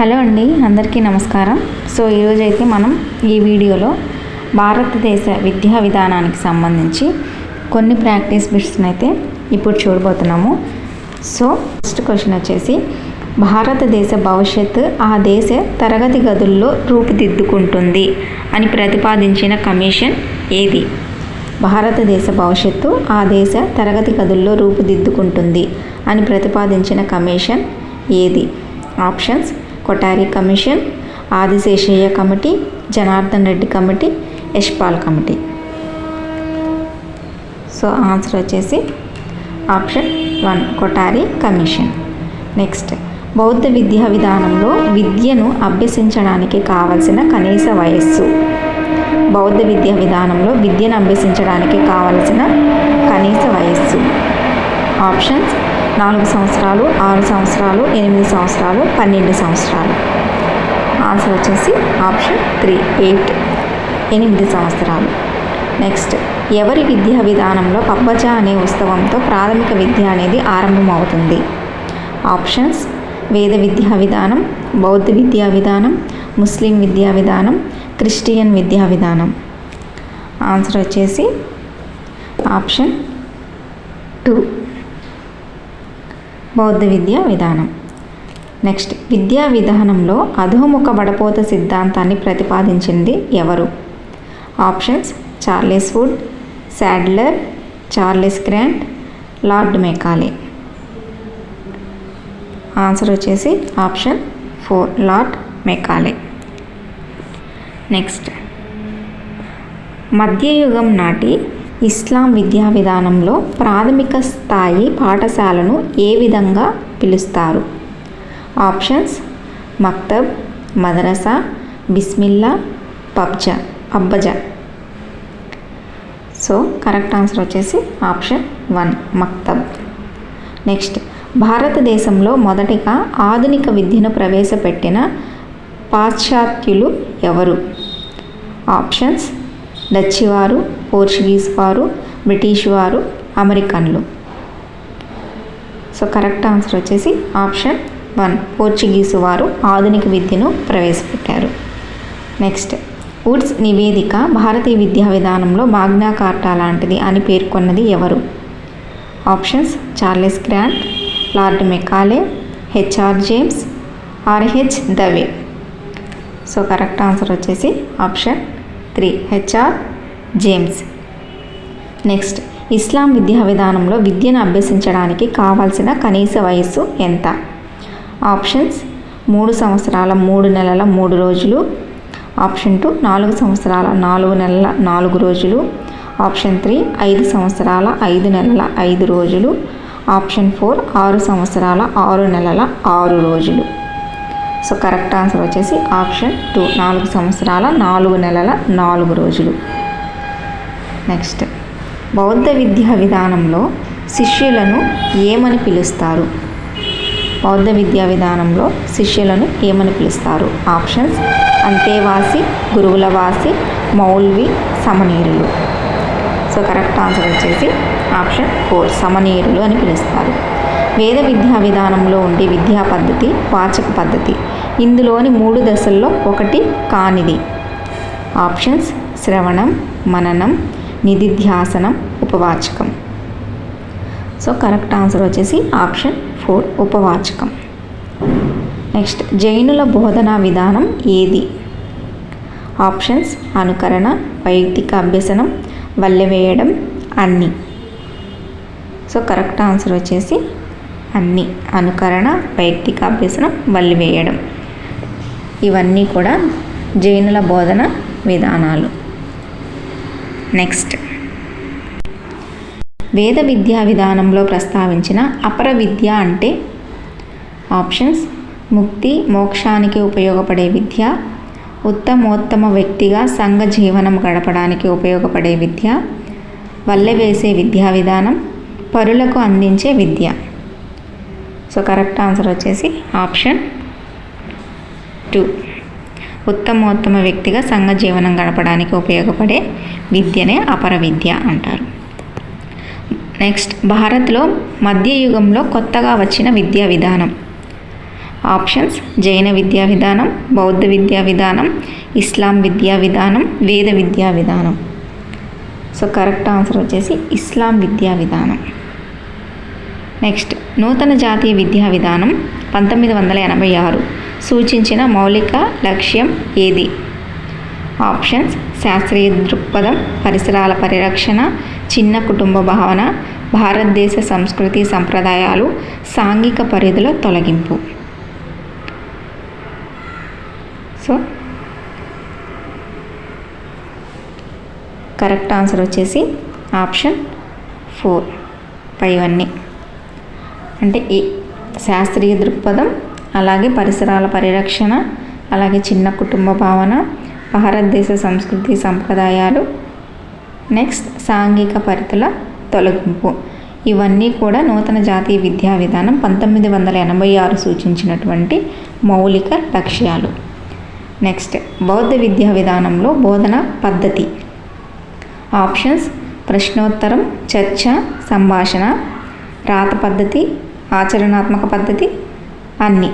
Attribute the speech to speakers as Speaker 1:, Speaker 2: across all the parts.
Speaker 1: Hello అండి అందరికీ నమస్కారం. సో ఈరోజు అయితే మనం ఈ వీడియోలో భారతదేశ విద్యా విధానానికి సంబంధించి కొన్ని ప్రాక్టీస్ బిట్స్ని అయితే ఇప్పుడు చూడబోతున్నాము. సో ఫస్ట్ క్వశ్చన్ వచ్చేసి భారతదేశ భవిష్యత్తు ఆ దేశ తరగతి గదుల్లో రూపుదిద్దుకుంటుంది అని ప్రతిపాదించిన కమిషన్ ఏది? భారతదేశ భవిష్యత్తు ఆ దేశ తరగతి గదుల్లో రూపుదిద్దుకుంటుంది అని ప్రతిపాదించిన కమిషన్ ఏది? Options Kothari commission Adiseshiah committee Janardhan Reddy committee Yashpal committee. So answer వచ్చేసి option one Kothari commission. Next బౌద్ధ విద్యా విధానంలో విద్యను అభ్యసించడానికి కావలసిన కనీస వయస్సు. బౌద్ధ విద్యా విధానంలో విద్యను అభ్యసించడానికి కావలసిన కనీస వయస్సు. ఆప్షన్స్ నాలుగు సంవత్సరాలు ఆరు సంవత్సరాలు ఎనిమిది సంవత్సరాలు పన్నెండు సంవత్సరాలు. ఆన్సర్ వచ్చేసి ఆప్షన్ త్రీ ఎయిట్ ఎనిమిది సంవత్సరాలు. నెక్స్ట్ ఎవరి విద్యా విధానంలో పప్పజ అనే ఉత్సవంతో ప్రాథమిక విద్య అనేది ఆరంభమవుతుంది? ఆప్షన్స్ వేద విద్యా విధానం బౌద్ధ విద్యా విధానం ముస్లిం విద్యా విధానం క్రిస్టియన్ విద్యా విధానం. ఆన్సర్ వచ్చేసి ఆప్షన్ టూ బౌద్ధ విద్యా విధానం. నెక్స్ట్ విద్యా విధానంలో అధోముఖ బడపోత సిద్ధాంతాన్ని ప్రతిపాదించింది ఎవరు? Options Charles Wood Sadler Charles Grant Lord Macaulay. Answer వచ్చేసి option four Lord Macaulay. Next మధ్యయుగం నాటి ఇస్లాం విద్యా విధానంలో ప్రాథమిక స్థాయి పాఠశాలను ఏ విధంగా పిలుస్తారు? ఆప్షన్స్ మక్తబ్ మదరసా బిస్మిల్లా పబ్జా అబ్బజా. సో కరెక్ట్ ఆన్సర్ వచ్చేసి ఆప్షన్ వన్ మక్తబ్. నెక్స్ట్ భారతదేశంలో మొదటిగా ఆధునిక విద్యను ప్రవేశపెట్టిన పాశ్చాత్యులు ఎవరు? ఆప్షన్స్ డచ్ వారు పోర్చుగీస్ వారు బ్రిటిష్ వారు అమెరికన్లు. సో కరెక్ట్ ఆన్సర్ వచ్చేసి ఆప్షన్ వన్. పోర్చుగీసు వారు ఆధునిక విద్యను ప్రవేశపెట్టారు. నెక్స్ట్. వుడ్స్ నివేదిక భారతీయ విద్యా విధానంలో మాగ్నా కార్టా లాంటిది అని పేర్కొన్నది ఎవరు? Options Charles Grant Lord Macaulay HR James RH Dave. So correct answer వచ్చేసి option three. HR James. Next ఇస్లాం విద్యా విధానంలో విద్యను అభ్యసించడానికి కావాల్సిన కనీస వయస్సు ఎంత? ఆప్షన్స్ మూడు సంవత్సరాల మూడు నెలల మూడు రోజులు. ఆప్షన్ టూ నాలుగు సంవత్సరాల నాలుగు నెలల నాలుగు రోజులు. ఆప్షన్ త్రీ ఐదు సంవత్సరాల ఐదు నెలల ఐదు రోజులు. ఆప్షన్ ఫోర్ ఆరు సంవత్సరాల ఆరు నెలల ఆరు రోజులు. సో కరెక్ట్ ఆన్సర్ వచ్చేసి ఆప్షన్ టూ. నాలుగు సంవత్సరాల నాలుగు నెలల నాలుగు రోజులు. నెక్స్ట్. బౌద్ధ విద్యా విధానంలో శిష్యులను ఏమని పిలుస్తారు? బౌద్ధ విద్యా విధానంలో శిష్యులను ఏమని పిలుస్తారు? ఆప్షన్స్. అంతేవాసి గురువుల వాసి మౌల్వి సమనీరులు. సో కరెక్ట్ ఆన్సర్ వచ్చేసి ఆప్షన్ ఫోర్. సమనీరులు అని పిలుస్తారు. వేద విద్యా విధానంలో ఉండే విద్యా పద్ధతి వాచక పద్ధతి. ఇందులోని మూడు దశల్లో ఒకటి కానిది. ఆప్షన్స్ శ్రవణం మననం నిధిధ్యాసనం ఉపవాచకం. సో కరెక్ట్ ఆన్సర్ వచ్చేసి ఆప్షన్ ఫోర్ ఉపవాచకం. నెక్స్ట్ జైనుల బోధనా విధానం ఏది? ఆప్షన్స్ అనుకరణ వైదిక అభ్యసనం వల్లెవేయడం అన్నీ. సో కరెక్ట్ ఆన్సర్ వచ్చేసి అన్ని అనుకరణ వైయక్తిక అభ్యసనం వల్లివేయడం ఇవన్నీ కూడా జైనుల బోధన విధానాలు. నెక్స్ట్. వేద విద్యా విధానంలో ప్రస్తావించిన అపర విద్య అంటే ఆప్షన్స్. ముక్తి మోక్షానికి ఉపయోగపడే విద్య ఉత్తమోత్తమ వ్యక్తిగా సంఘ జీవనం గడపడానికి ఉపయోగపడే విద్య వల్లె వేసే విద్యా విధానం పరులకు అందించే విద్య. సో కరెక్ట్ ఆన్సర్ వచ్చేసి ఆప్షన్ టూ. ఉత్తమోత్తమ వ్యక్తిగా సంఘ జీవనం గడపడానికి ఉపయోగపడే విద్యనే అపర విద్య అంటారు. నెక్స్ట్ భారత్లో మధ్యయుగంలో కొత్తగా వచ్చిన విద్యా విధానం. ఆప్షన్స్ జైన విద్యా విధానం బౌద్ధ విద్యా విధానం ఇస్లాం విద్యా విధానం వేద విద్యా విధానం. సో కరెక్ట్ ఆన్సర్ వచ్చేసి ఇస్లాం విద్యా విధానం. నెక్స్ట్ నూతన జాతీయ విద్యా విధానం పంతొమ్మిది వందల ఎనభై ఆరు. సూచించిన మౌలిక లక్ష్యం ఏది? ఆప్షన్స్ శాస్త్రీయ దృక్పథం పరిసరాల పరిరక్షణ చిన్న కుటుంబ భావన భారతదేశ సంస్కృతి సంప్రదాయాలు సాంఘిక పరిధుల తొలగింపు. సో కరెక్ట్ ఆన్సర్ వచ్చేసి ఆప్షన్ ఫోర్ పైవన్నీ అంటే ఈ శాస్త్రీయ దృక్పథం అలాగే పరిసరాల పరిరక్షణ అలాగే చిన్న కుటుంబ భావన భారతదేశ సంస్కృతి సంప్రదాయాలు. నెక్స్ట్ సాంఘిక పరిధుల తొలగింపు. ఇవన్నీ కూడా నూతన జాతీయ విద్యా విధానం పంతొమ్మిది వందల ఎనభై ఆరు సూచించినటువంటి మౌలిక లక్ష్యాలు. నెక్స్ట్ బౌద్ధ విద్యా విధానంలో బోధన పద్ధతి. ఆప్షన్స్ ప్రశ్నోత్తరం చర్చ సంభాషణ రాత పద్ధతి ఆచరణాత్మక పద్ధతి అన్నీ.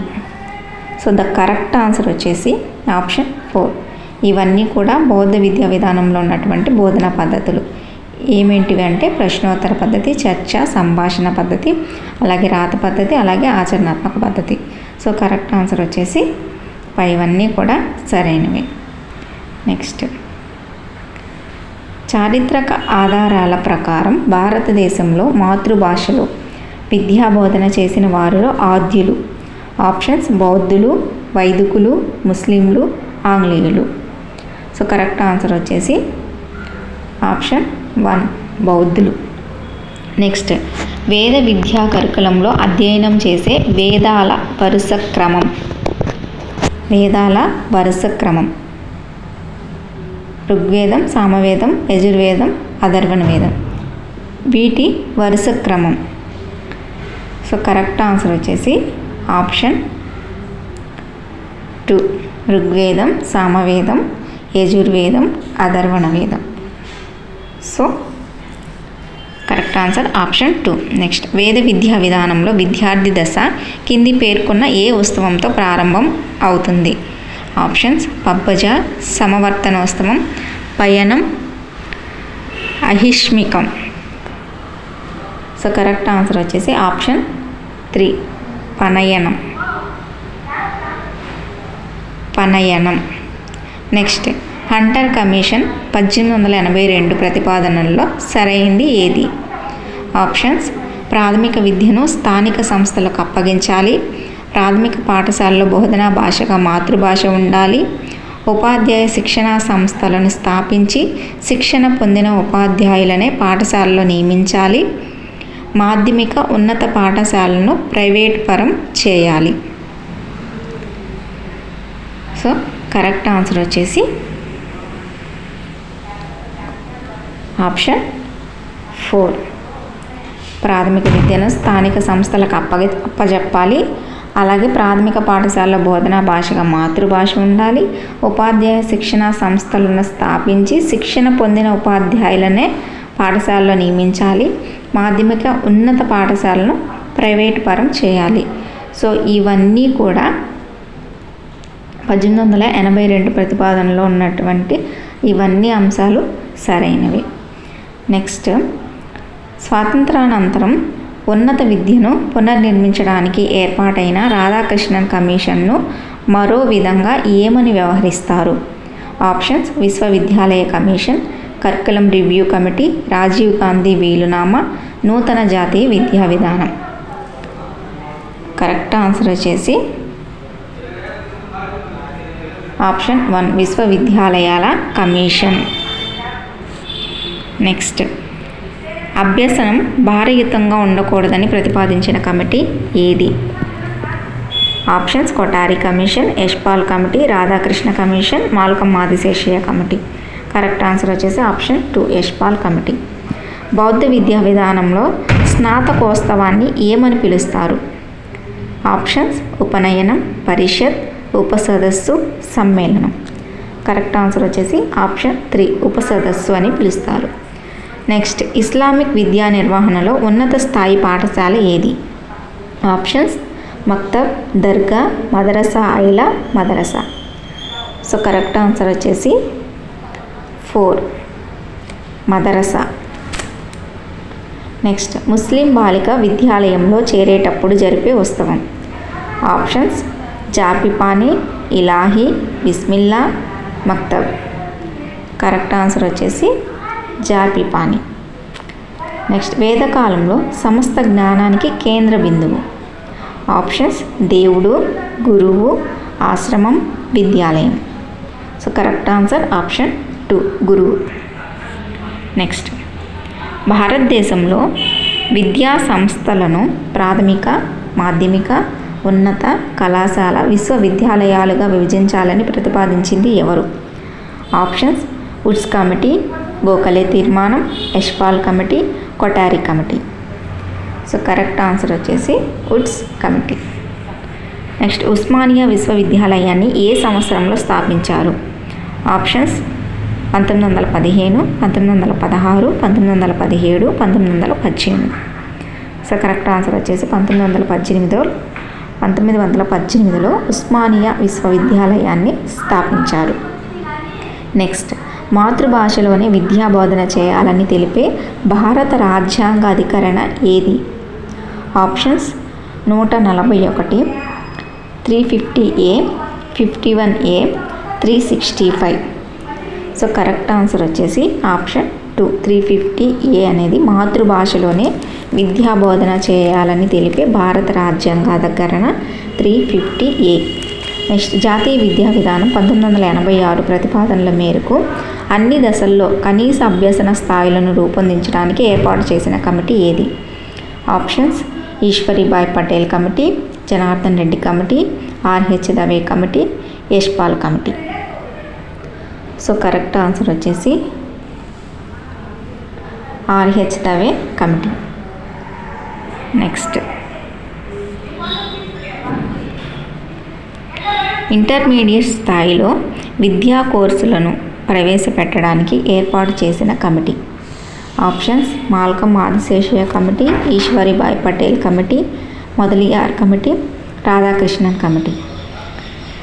Speaker 1: సో ద కరెక్ట్ ఆన్సర్ వచ్చేసి ఆప్షన్ ఫోర్. ఇవన్నీ కూడా బౌద్ధ విద్యా విధానంలో ఉన్నటువంటి బోధనా పద్ధతులు. ఏమేంటివి అంటే ప్రశ్నోత్తర పద్ధతి చర్చ సంభాషణ పద్ధతి అలాగే రాత పద్ధతి అలాగే ఆచరణాత్మక పద్ధతి. సో కరెక్ట్ ఆన్సర్ వచ్చేసి పైవన్నీ కూడా సరైనవి. నెక్స్ట్. చారిత్రక ఆధారాల ప్రకారం భారతదేశంలో మాతృభాషలో విద్యాబోధన చేసిన వారిలో ఆద్యులు. ఆప్షన్స్ బౌద్ధులు వైదికులు ముస్లింలు ఆంగ్లేయులు. సో కరెక్ట్ ఆన్సర్ వచ్చేసి ఆప్షన్ వన్ బౌద్ధులు. నెక్స్ట్ వేద విద్యా కరికులంలో అధ్యయనం చేసే వేదాల వరుస క్రమం. వేదాల వరుస క్రమం. ఋగ్వేదం సామవేదం యజుర్వేదం అధర్వణ వేదం వీటి వరుస క్రమం. సో కరెక్ట్ ఆన్సర్ వచ్చేసి ఆప్షన్ టూ. ఋగ్వేదం సామవేదం యజుర్వేదం అధర్వణ వేదం so correct answer option two. Next వేద విద్యా విధానంలో విద్యార్థి దశ కింది పేర్కొన్న ఏ ఉత్సవంతో ప్రారంభం అవుతుంది? ఆప్షన్స్ పబ్బజ సమవర్తనోత్సవం పయనం అహిష్మికం. సో కరెక్ట్ ఆన్సర్ వచ్చేసి ఆప్షన్ త్రీ. పనయనం. పనయనం. నెక్స్ట్ హంటర్ కమిషన్ పద్దెనిమిది వందల ఎనభై రెండు ప్రతిపాదనల్లో సరైంది ఏది? ఆప్షన్స్ ప్రాథమిక విద్యను స్థానిక సంస్థలకు అప్పగించాలి. ప్రాథమిక పాఠశాలలో బోధనా భాషగా మాతృభాష ఉండాలి. ఉపాధ్యాయ శిక్షణా సంస్థలను స్థాపించి శిక్షణ పొందిన ఉపాధ్యాయులనే పాఠశాలలో నియమించాలి. మాధ్యమిక ఉన్నత పాఠశాలను ప్రైవేట్ పరం చేయాలి. సో కరెక్ట్ ఆన్సర్ వచ్చేసి ఆప్షన్ ఫోర్. ప్రాథమిక విద్యను స్థానిక సంస్థలకు అప్పగ అప్పజెప్పాలి. అలాగే ప్రాథమిక పాఠశాలలో బోధనా భాషగా మాతృభాష ఉండాలి. ఉపాధ్యాయ శిక్షణ సంస్థలను స్థాపించి శిక్షణ పొందిన ఉపాధ్యాయులనే పాఠశాలలో నియమించాలి. మాధ్యమిక ఉన్నత పాఠశాలను ప్రైవేట్ పరం చేయాలి. సో ఇవన్నీ కూడా పద్దెనిమిది వందల ఎనభై రెండు ప్రతిపాదనలో ఉన్నటువంటి ఇవన్నీ అంశాలు సరైనవి. నెక్స్ట్ స్వాతంత్రానంతరం ఉన్నత విద్యను పునర్నిర్మించడానికి ఏర్పాటైన రాధాకృష్ణన్ కమిషన్ను మరో విధంగా ఏమని వ్యవహరిస్తారు? ఆప్షన్స్ విశ్వవిద్యాలయ commission curriculum review committee Rajiv Gandhi వీలునామా నూతన జాతీయ విద్యా విధానం. కరెక్ట్ ఆన్సర్ వచ్చేసి ఆప్షన్ వన్ విశ్వవిద్యాలయాల కమిషన్. నెక్స్ట్ అభ్యసనం భారయుతంగా ఉండకూడదని ప్రతిపాదించిన కమిటీ ఏది? Options Kothari commission Yashpal committee Radhakrishna commission Malcolm Adiseshiah committee. Correct answer వచ్చేసి ఆప్షన్ టూ యశ్పాల్ కమిటీ. బౌద్ధ విద్యా విధానంలో స్నాతకోత్సవాన్ని ఏమని పిలుస్తారు? ఆప్షన్స్ ఉపనయనం పరిషత్ ఉపసదస్సు సమ్మేళనం. కరెక్ట్ ఆన్సర్ వచ్చేసి ఆప్షన్ త్రీ ఉపసదస్సు అని పిలుస్తారు. నెక్స్ట్ ఇస్లామిక్ విద్యా నిర్వహణలో ఉన్నత స్థాయి పాఠశాల ఏది? ఆప్షన్స్ మక్తబ్ దర్గా మదరసా ఐలా మదరసా. సో కరెక్ట్ ఆన్సర్ వచ్చేసి ఫోర్. మదరసా. నెక్స్ట్ ముస్లిం బాలిక విద్యాలయంలో చేరేటప్పుడు జరిపే ఉత్సవం. ఆప్షన్స్ జాపిపాని ఇలాహి బిస్మిల్లా మక్తబ్. కరెక్ట్ ఆన్సర్ వచ్చేసి జాపిపాని నెక్స్ట్ వేదకాలంలో సమస్త జ్ఞానానికి కేంద్ర బిందువు. ఆప్షన్స్ దేవుడు గురువు ఆశ్రమం విద్యాలయం. So correct answer option two గురువు. నెక్స్ట్ భారతదేశంలో విద్యా సంస్థలను ప్రాథమిక మాధ్యమిక ఉన్నత కళాశాల విశ్వవిద్యాలయాలుగా విభజించాలని ప్రతిపాదించింది ఎవరు? ఆప్షన్స్ వుడ్స్ కమిటీ గోఖలే తీర్మానం Yashpal committee Kothari committee so correct answer వచ్చేసి వుడ్స్ కమిటీ నెక్స్ట్ ఉస్మానియా విశ్వవిద్యాలయాన్ని ఏ సంవత్సరంలో స్థాపించారు? ఆప్షన్స్ పంతొమ్మిది వందల పదిహేను పంతొమ్మిది వందల పదహారు పంతొమ్మిది వందల పదిహేడు పంతొమ్మిది వందల పద్దెనిమిది. సో కరెక్ట్ ఆన్సర్ వచ్చేసి పంతొమ్మిది వందల పద్దెనిమిదిలో పంతొమ్మిది వందల పద్దెనిమిదిలో ఉస్మానియా విశ్వవిద్యాలయాన్ని స్థాపించారు. నెక్స్ట్ మాతృభాషలోనే విద్యా బోధన చేయాలని తెలిపే భారత రాజ్యాంగ అధికరణ ఏది? ఆప్షన్స్ నూట నలభై ఒకటి three fifty A fifty one A three sixty five. So correct answer వచ్చేసి option two. Three fifty A అనేది మాతృభాషలోనే విద్యా బోధన చేయాలని తెలిపే భారత రాజ్యాంగ అధికరణ త్రీ ఫిఫ్టీ ఏ. నెక్స్ట్ జాతీయ విద్యా విధానం పంతొమ్మిది వందల ఎనభై ఆరు ప్రతిపాదనల మేరకు అన్ని దశల్లో కనీస అభ్యసన స్థాయిలను రూపొందించడానికి ఏర్పాటు చేసిన కమిటీ ఏది? Options Ishwaribhai Patel committee Janardhan Reddy committee R H Dave committee Yashpal committee. So correct answer వచ్చేసి R H Dave committee. Next. Intermediate స్థాయిలో విద్యా కోర్సులను ప్రవేశపెట్టడానికి ఏర్పాటు చేసిన committee. Options Malcolm Adiseshiah committee Ishwaribhai Patel committee Mudaliar committee Radhakrishnan committee.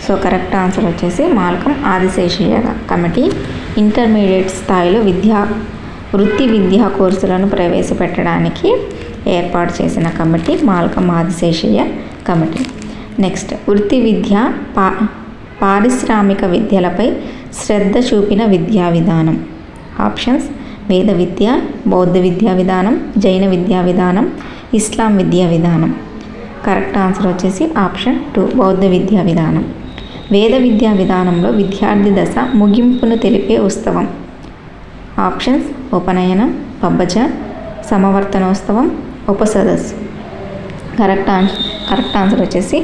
Speaker 1: So correct answer వచ్చేసి Malcolm Adiseshaiah committee. Intermediate స్థాయిలో విద్యా వృత్తి విద్యా కోర్సులను ప్రవేశపెట్టడానికి ఏర్పాటు చేసిన committee Malcolm Adiseshiah committee. Next వృత్తి విద్య పా పారిశ్రామిక విద్యలపై శ్రద్ధ చూపిన విద్యా విధానం. ఆప్షన్స్ వేద విద్య బౌద్ధ విద్యా విధానం జైన విద్యా విధానం ఇస్లాం విద్యా విధానం. కరెక్ట్ ఆన్సర్ వచ్చేసి ఆప్షన్ టూ బౌద్ధ విద్యా విధానం. వేద విద్యా విధానంలో విద్యార్థి దశ ముగింపును తెలిపే ఉత్సవం. ఆప్షన్స్ ఉపనయనం పబ్బజ సమవర్తనోత్సవం ఉపసదస్సు. కరెక్ట్ ఆన్సర్ కరెక్ట్ ఆన్సర్ వచ్చేసి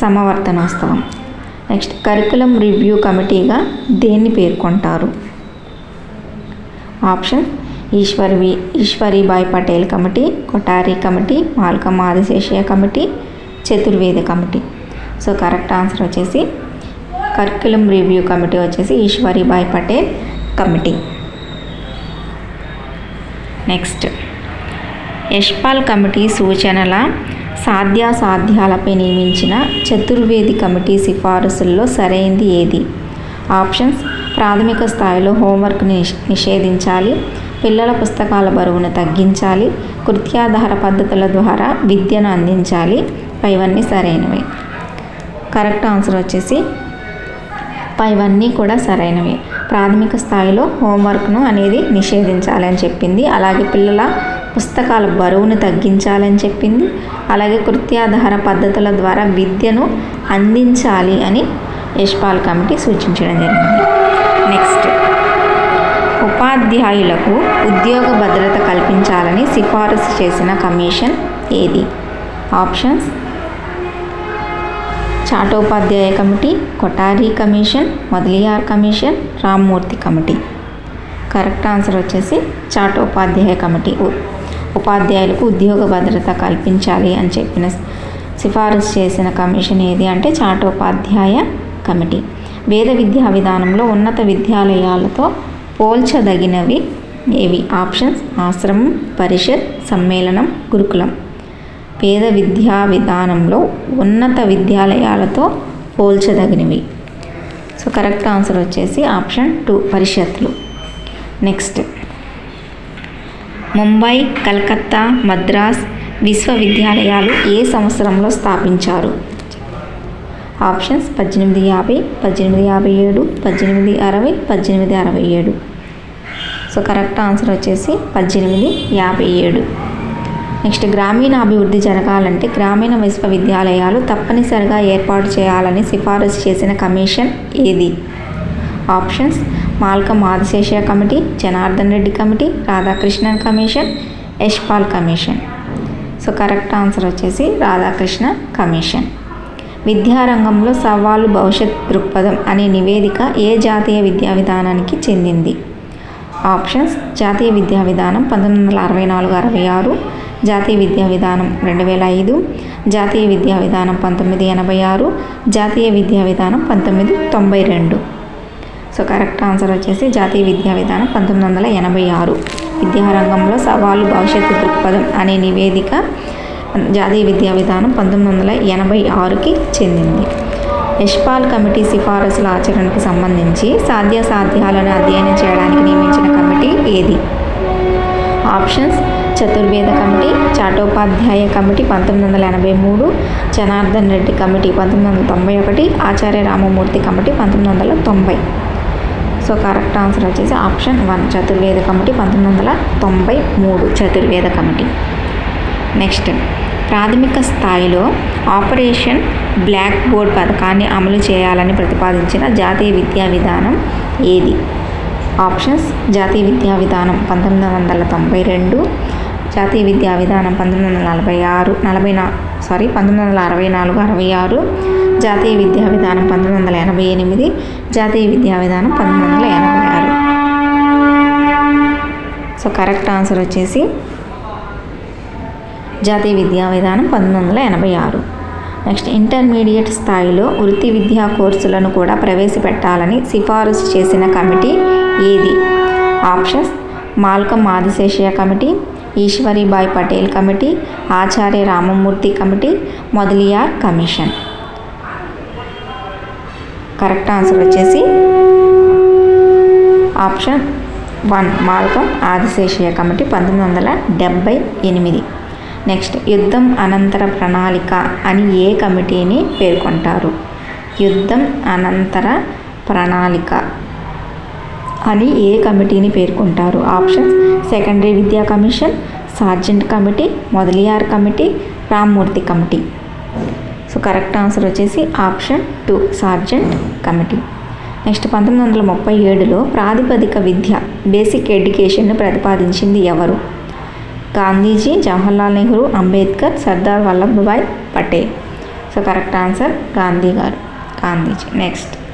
Speaker 1: సమవర్తనోత్సవం. నెక్స్ట్ కరికులం రివ్యూ కమిటీగా దేన్ని పేర్కొంటారు? Option Ishwari Ishwarbhai Patel committee Kothari committee Malcolm Adiseshiah committee Chaturveda committee. So correct answer వచ్చేసి కరికులం రివ్యూ కమిటీ వచ్చేసి Ishwarbhai Patel committee. Next. Yashpal committee సూచనల సాధ్యాసాధ్యాలపై నియమించిన చతుర్వేది కమిటీ సిఫారసుల్లో సరైంది ఏది? ఆప్షన్స్ ప్రాథమిక స్థాయిలో హోంవర్క్ నిషేధించాలి పిల్లల పుస్తకాల బరువును తగ్గించాలి కృత్యాధార పద్ధతుల ద్వారా విద్యను అందించాలి పైవన్నీ సరైనవి. కరెక్ట్ ఆన్సర్ వచ్చేసి పైవన్నీ కూడా సరైనవి. ప్రాథమిక స్థాయిలో హోంవర్క్ను అనేది నిషేధించాలని చెప్పింది. అలాగే పిల్లల పుస్తకాల బరువును తగ్గించాలని చెప్పింది. అలాగే కృత్యాధార పద్ధతుల ద్వారా విద్యను అందించాలి అని యశ్పాల్ కమిటీ సూచించడం జరిగింది. నెక్స్ట్ ఉపాధ్యాయులకు ఉద్యోగ భద్రత కల్పించాలని సిఫారసు చేసిన కమిషన్ ఏది? Options Chattopadhyaya committee Kothari commission Mudaliar commission Ramamurti committee. Correct answer వచ్చేసి చాటోపాధ్యాయ కమిటీ. ఉపాధ్యాయులకు ఉద్యోగ భద్రత కల్పించాలి అని చెప్పిన సిఫారసు చేసిన కమిషన్ ఏది అంటే చాటోపాధ్యాయ కమిటీ. వేద విద్యా విధానంలో ఉన్నత విద్యాలయాలతో పోల్చదగినవి ఏవి? ఆప్షన్స్ ఆశ్రమం పరిషత్ సమ్మేళనం గురుకులం. పేద విద్యా విధానంలో ఉన్నత విద్యాలయాలతో పోల్చదగినవి. సో కరెక్ట్ ఆన్సర్ వచ్చేసి ఆప్షన్ టూ పరిషత్లు నెక్స్ట్. ముంబై కలకత్తా మద్రాస్ విశ్వవిద్యాలయాలు ఏ సంవత్సరంలో స్థాపించారు? ఆప్షన్స్ పద్దెనిమిది యాభై పద్దెనిమిది యాభై ఏడు పద్దెనిమిది అరవై పద్దెనిమిది అరవై ఏడు. సో కరెక్ట్ ఆన్సర్ వచ్చేసి పద్దెనిమిది యాభై ఏడు. నెక్స్ట్ గ్రామీణ అభివృద్ధి జరగాలంటే గ్రామీణ విశ్వవిద్యాలయాలు తప్పనిసరిగా ఏర్పాటు చేయాలని సిఫారసు చేసిన కమిషన్ ఏది? Options Malcolm Adisesha committee Janardhan Reddy committee Radhakrishnan commission Yashpal commission. So correct answer వచ్చేసి రాధాకృష్ణ కమిషన్. విద్యారంగంలో సవాలు భవిష్యత్ దృక్పథం అనే నివేదిక ఏ జాతీయ విద్యా విధానానికి చెందింది? ఆప్షన్స్ జాతీయ విద్యా విధానం పంతొమ్మిది వందల అరవై నాలుగు అరవై ఆరు జాతీయ విద్యా విధానం రెండు వేల ఐదు జాతీయ విద్యా విధానం పంతొమ్మిది ఎనభై ఆరు జాతీయ విద్యా విధానం పంతొమ్మిది తొంభై రెండు. సో కరెక్ట్ ఆన్సర్ వచ్చేసి జాతీయ విద్యా విధానం పంతొమ్మిది వందల ఎనభై ఆరు. విద్యారంగంలో సవాలు భవిష్యత్తు దృక్పథం అనే నివేదిక జాతీయ విద్యా విధానం పంతొమ్మిది వందల ఎనభై ఆరుకి చెందింది. యశ్పాల్ కమిటీ సిఫారసుల ఆచరణకు సంబంధించి సాధ్యాసాధ్యాలను అధ్యయనం చేయడానికి నియమించిన కమిటీ ఏది? Options Chaturveda committee Chattopadhyay committee పంతొమ్మిది వందల ఎనభై మూడు జనార్దన్ రెడ్డి కమిటీ పంతొమ్మిది వందల తొంభై ఒకటి ఆచార్య రామమూర్తి కమిటీ పంతొమ్మిది వందల తొంభై. సో కరెక్ట్ ఆన్సర్ వచ్చేసి ఆప్షన్ వన్ చతుర్వేద కమిటీ పంతొమ్మిది వందల తొంభై మూడు చతుర్వేద కమిటీ. నెక్స్ట్ ప్రాథమిక స్థాయిలో ఆపరేషన్ బ్లాక్ బోర్డ్ పథకాన్ని అమలు చేయాలని ప్రతిపాదించిన జాతీయ విద్యా విధానం ఏది? ఆప్షన్స్ జాతీయ విద్యా విధానం పంతొమ్మిది వందల తొంభై రెండు జాతీయ విద్యా విధానం పంతొమ్మిది వందల నలభై ఆరు నలభై నా సారీ పంతొమ్మిది వందల అరవై నాలుగు అరవై ఆరు. జాతీయ విద్యా విధానం పంతొమ్మిది వందల ఎనభై ఎనిమిది జాతీయ విద్యా విధానం పంతొమ్మిది వందల ఎనభై ఆరు. సో కరెక్ట్ ఆన్సర్ వచ్చేసి జాతీయ విద్యా విధానం పంతొమ్మిది వందల ఎనభై ఆరు. నెక్స్ట్ ఇంటర్మీడియట్ స్థాయిలో వృత్తి విద్యా కోర్సులను కూడా ప్రవేశపెట్టాలని సిఫారసు చేసిన కమిటీ ఏది? Options Malcolm Adiseshaiah committee Ishwaribai Patel committee Acharya Ramamurthi committee Mudaliar commission. Correct answer వచ్చేసి option one Malcolm Adiseshaiah committee పంతొమ్మిది వందల డెబ్భై ఎనిమిది. నెక్స్ట్ యుద్ధం అనంతర ప్రణాళిక అని ఏ కమిటీని పేర్కొంటారు? యుద్ధం అనంతర ప్రణాళిక. అని ఏ కమిటీని పేర్కొంటారు? ఆప్షన్స్ సెకండరీ విద్యా commission Sargent committee Mudaliar committee Rammurthy committee. So correct answer వచ్చేసి option two Sargent committee. Next పంతొమ్మిది వందల ముప్పై ఏడులో ప్రాతిపదిక విద్య బేసిక్ ఎడ్యుకేషన్ను ప్రతిపాదించింది ఎవరు? Gandhiji Jawaharlal Nehru Ambedkar Sardar Vallabhbhai Patel. So correct answer Gandhi గారు గాంధీజీ. నెక్స్ట్.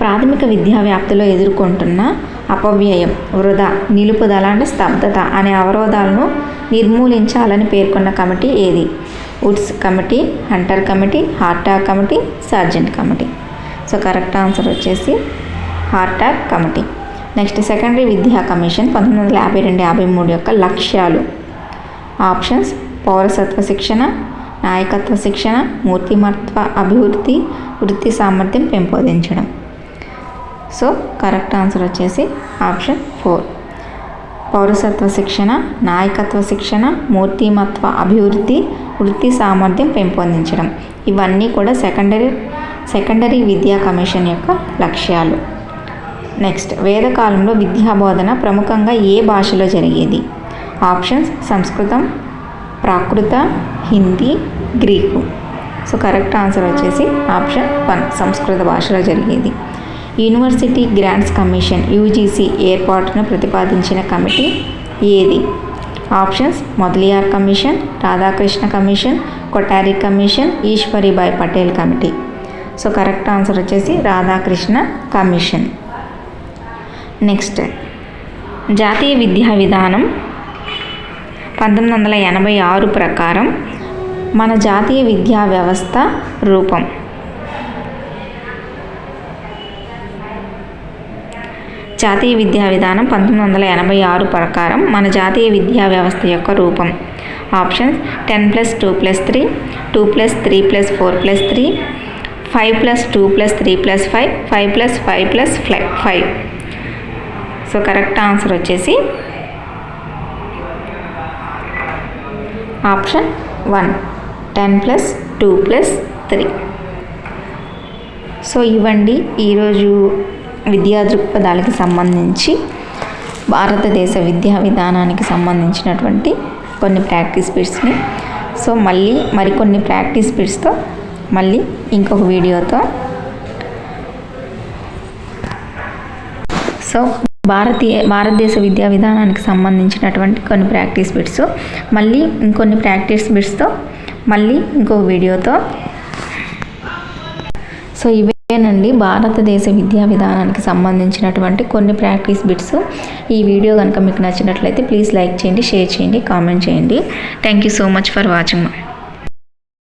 Speaker 1: ప్రాథమిక విద్యా వ్యాప్తిలో ఎదుర్కొంటున్న అపవ్యయం వృధా నిలుపుదల అంటే స్తబ్దత అనే అవరోధాలను నిర్మూలించాలని పేర్కొన్న కమిటీ ఏది? Woods committee Hunter committee Hartog committee Sargent committee. So correct answer వచ్చేసి హార్టాక్ కమిటీ. నెక్స్ట్ సెకండరీ విద్యా కమిషన్ పంతొమ్మిది వందల యాభై రెండు యాభై మూడు యొక్క లక్ష్యాలు. ఆప్షన్స్ పౌరసత్వ శిక్షణ నాయకత్వ శిక్షణ మూర్తిమత్వ అభివృద్ధి వృత్తి సామర్థ్యం పెంపొందించడం. సో కరెక్ట్ ఆన్సర్ వచ్చేసి ఆప్షన్ ఫోర్. పౌరసత్వ శిక్షణ నాయకత్వ శిక్షణ మూర్తిమత్వ అభివృద్ధి వృత్తి సామర్థ్యం పెంపొందించడం. ఇవన్నీ కూడా సెకండరీ సెకండరీ విద్యా కమిషన్ యొక్క లక్ష్యాలు. నెక్స్ట్ వేదకాలంలో విద్యా బోధన ప్రముఖంగా ఏ భాషలో జరిగేది? Options Sanskrit Prakrit Hindi Greek. So correct answer వచ్చేసి ఆప్షన్ వన్ సంస్కృత భాషలో జరిగేది. యూనివర్సిటీ గ్రాంట్స్ కమిషన్ యూజీసీ ఏర్పాటును ప్రతిపాదించిన కమిటీ ఏది? Options Mudaliar commission Radhakrishna commission Kothari commission Ishwaribai Patel committee. So correct answer వచ్చేసి రాధాకృష్ణ కమిషన్. నెక్స్ట్ జాతీయ విద్యా విధానం పంతొమ్మిది వందల ఎనభై ఆరు ప్రకారం మన జాతీయ విద్యా వ్యవస్థ రూపం. జాతీయ విద్యా విధానం పంతొమ్మిది వందల ఎనభై ఆరు ప్రకారం మన జాతీయ విద్యా వ్యవస్థ యొక్క రూపం. Options ten plus two plus three two plus three plus four plus three five plus two plus three plus five five plus five plus five. So correct answer వచ్చేసి option one ten plus two plus three. So ఇవ్వండి. ఈరోజు విద్యా దృక్పథాలకి సంబంధించి భారతదేశ విద్యా విధానానికి సంబంధించినటువంటి కొన్ని ప్రాక్టీస్ బిట్స్ని. సో మళ్ళీ మరికొన్ని ప్రాక్టీస్ బిట్స్తో మళ్ళీ ఇంకొక వీడియోతో. సో భారతీయ భారతదేశ విద్యా విధానానికి సంబంధించినటువంటి కొన్ని ప్రాక్టీస్ బిట్స్. మళ్ళీ ఇంకొన్ని ప్రాక్టీస్ బిట్స్తో మళ్ళీ ఇంకొక వీడియోతో. సో ఇదేనండి భారతదేశ విద్యా విధానానికి సంబంధించినటువంటి కొన్ని ప్రాక్టీస్ బిట్స్. ఈ వీడియో కనుక మీకు నచ్చినట్లయితే ప్లీజ్ లైక్ చేయండి షేర్ చేయండి కామెంట్ చేయండి. Thank you so much for watching.